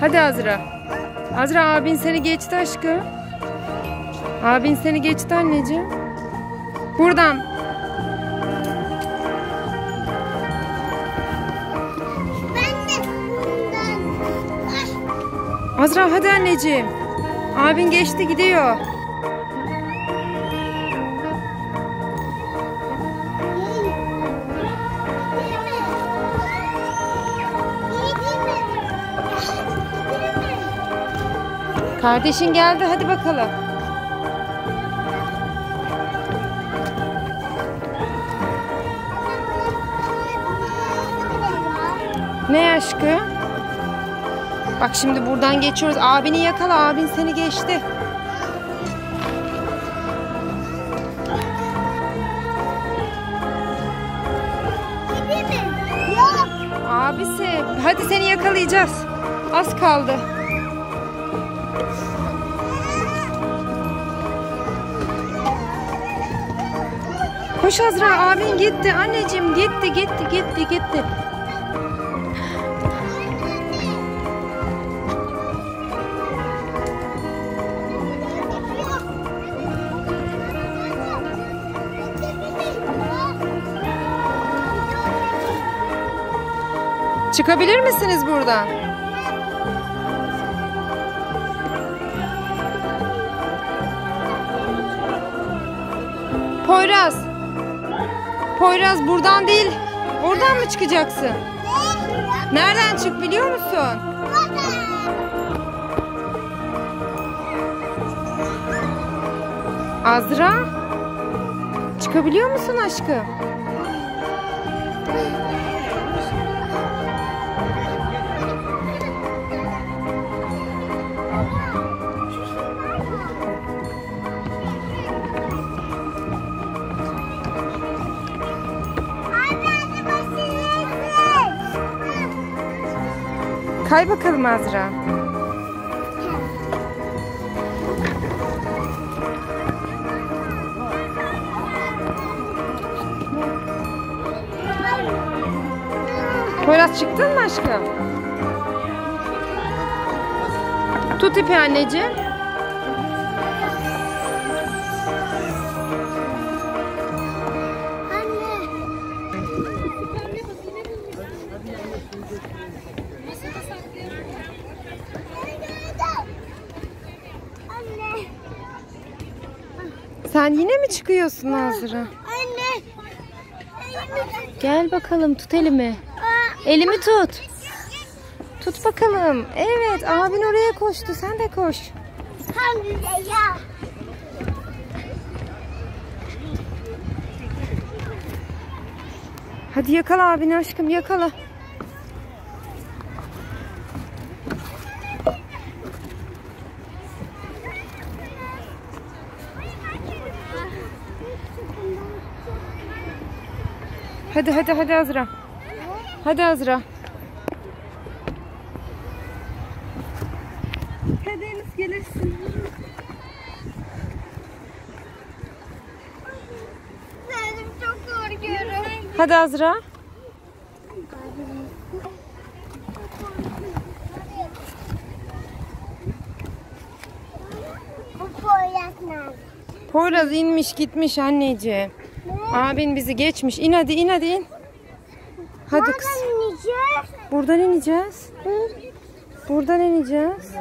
Hadi Azra. Azra abin seni geçti aşkım. Abin seni geçti anneciğim. Buradan. Ben de bundan. Azra hadi anneciğim. Abin geçti gidiyor. Kardeşin geldi hadi bakalım. Ne aşkı? Bak şimdi buradan geçiyoruz. Abini yakala. Abin seni geçti. Abisi. Hadi seni yakalayacağız. Az kaldı. Koş Azra abin gitti. Anneciğim gitti gitti gitti gitti. Çıkabilir misiniz buradan? Poyraz. Poyraz buradan değil. Oradan mı çıkacaksın? Nereden çık biliyor musun? Azra. Çıkabiliyor musun aşkım? Kay bakalım Azra. Poyraz çıktın mı aşkım? Tut ipi anneciğim. Sen yine mi çıkıyorsun Azra? Anne. Gel bakalım tut elimi. Elimi tut. Tut bakalım. Evet abin oraya koştu. Sen de koş. Hadi yakala abini aşkım yakala. Hadi hadi hadi Azra. Hadi Azra. Hadi Enes gelirsin. Benim çok korkuyorum. Hadi Azra. Bu nerede? Poyraz inmiş gitmiş anneciğim. Abin bizi geçmiş. İn hadi in hadi in. Hadi kız. Buradan ineceğiz. Buradan ineceğiz.